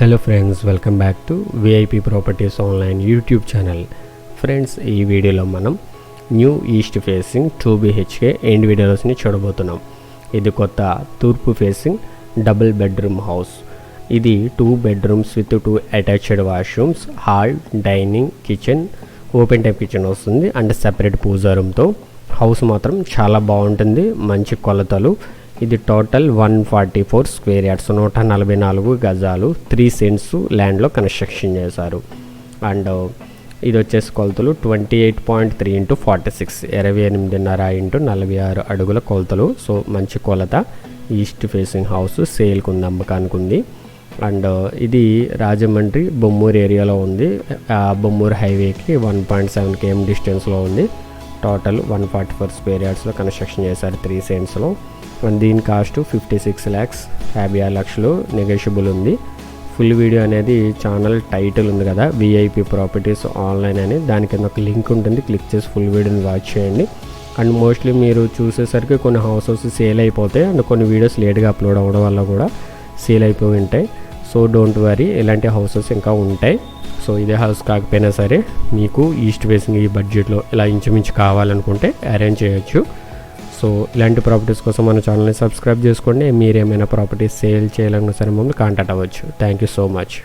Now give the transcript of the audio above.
Hello friends welcome back to VIP properties online YouTube channel friends ఈ వీడియోలో మనం new east facing two BHK ఇండివిజువల్స్ని చూడబోతున్నాం. ఇది కొత్త తూర్పు ఫేసింగ్ డబుల్ బెడ్రూమ్ హౌస్ ఇది two bedrooms with two attached washrooms hall dining kitchen open type kitchen వస్తుంది. And separate puja రూమ్తో హౌస్ మాత్రం చాలా బాగుంటుంది. మంచి కొలతలు ఇది total one forty four square yards. నూట నలభై నాలుగు గజాలు త్రీ సెంట్స్ ల్యాండ్లో కన్స్ట్రక్షన్ చేశారు. అండ్ ఇది వచ్చేసి కొలతలు twenty eight point three into forty six. ఇరవై ఎనిమిదిన్నర ఇంటూ నలభై ఆరు అడుగుల కొలతలు. సో మంచి కొలత. ఈస్ట్ ఫేసింగ్ హౌస్ సేల్కి ఉంది అమ్మకానికి ఉంది. అండ్ ఇది రాజమండ్రి బొమ్మూరు ఏరియాలో ఉంది. ఆ బొమ్మూరు హైవేకి వన్ పాయింట్ సెవెన్ కేఎం డిస్టెన్స్లో ఉంది. Total one forty four square యార్డ్స్లో construction చేశారు త్రీ సెంట్స్లో అండ్ దీని కాస్ట్ ఫిఫ్టీ సిక్స్ ల్యాక్స్. యాభై ఆరు లక్షలు నెగోషియబుల్ ఉంది. ఫుల్ వీడియో అనేది ఛానల్ టైటిల్ ఉంది కదా విఐపి ప్రాపర్టీస్ ఆన్లైన్ అని. దాని కింద ఒక లింక్ ఉంటుంది క్లిక్ చేసి ఫుల్ వీడియోని వాచ్ చేయండి. అండ్ మోస్ట్లీ మీరు చూసేసరికి కొన్ని హౌసెస్ సేల్ అయిపోతాయి. అండ్ కొన్ని వీడియోస్ లేట్గా అప్లోడ్ అవ్వడం వల్ల కూడా సేల్ అయిపోయి ఉంటాయి. సో డోంట్ వరీ ఇలాంటి హౌసెస్ ఇంకా ఉంటాయి. సో ఇదే హౌస్ కాకపోయినా సరే మీకు ఈస్ట్ ఫేసింగ్ ఈ బడ్జెట్లో ఇలా ఇంచుమించు కావాలనుకుంటే అరేంజ్ చేయొచ్చు. సో ఇలాంటి ప్రాపర్టీస్ కోసం మన ఛానల్ని సబ్స్క్రైబ్ చేసుకోండి. మీరు ఏమైనా ప్రాపర్టీస్ సేల్ చేయాలన్నా సరే మమ్మల్ని కాంటాక్ట్ అవ్వచ్చు. Thank you so much